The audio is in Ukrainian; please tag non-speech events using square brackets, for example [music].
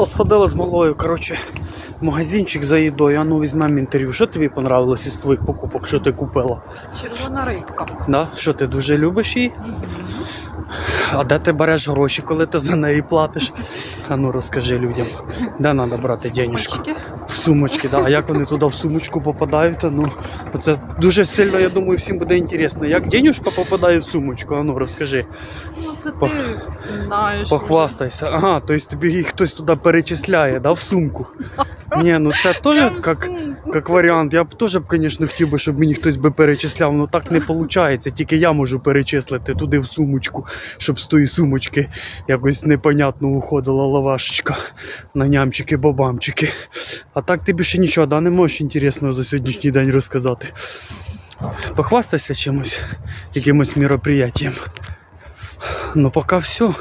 що, сходила з малою, коротше, в магазинчик за їдою, а ну візьмемо інтерв'ю. Що тобі понравилось із твоїх покупок, що ти купила? Червона рибка. Да? Що ти дуже любиш її? А де ти береш гроші, коли ти за неї платиш? А ну розкажи людям, де треба брати денежку? В сумочки, да. А як вони туди в сумочку попадають? Ну, це дуже сильно, я думаю, всім буде інтересно. Як денежка попадає в сумочку? А ну розкажи. Ну це Пох- ти знаєш. Похвастайся. Ага, тобто тобі їх хтось туди перечисляє, да, в сумку. [laughs] Ні, ну це теж як. Як варіант. Я б теж, звісно, хотів би, щоб мені хтось би перечисляв, але так не виходить. Тільки я можу перечислити туди в сумочку, щоб з тої сумочки якось непонятно уходила лавашечка на нямчики, бабамчики. А так ти більше нічого, да, не можеш інтересного за сьогоднішній день розказати. Похвастайся чимось, якимось мероприятием. Ну поки все.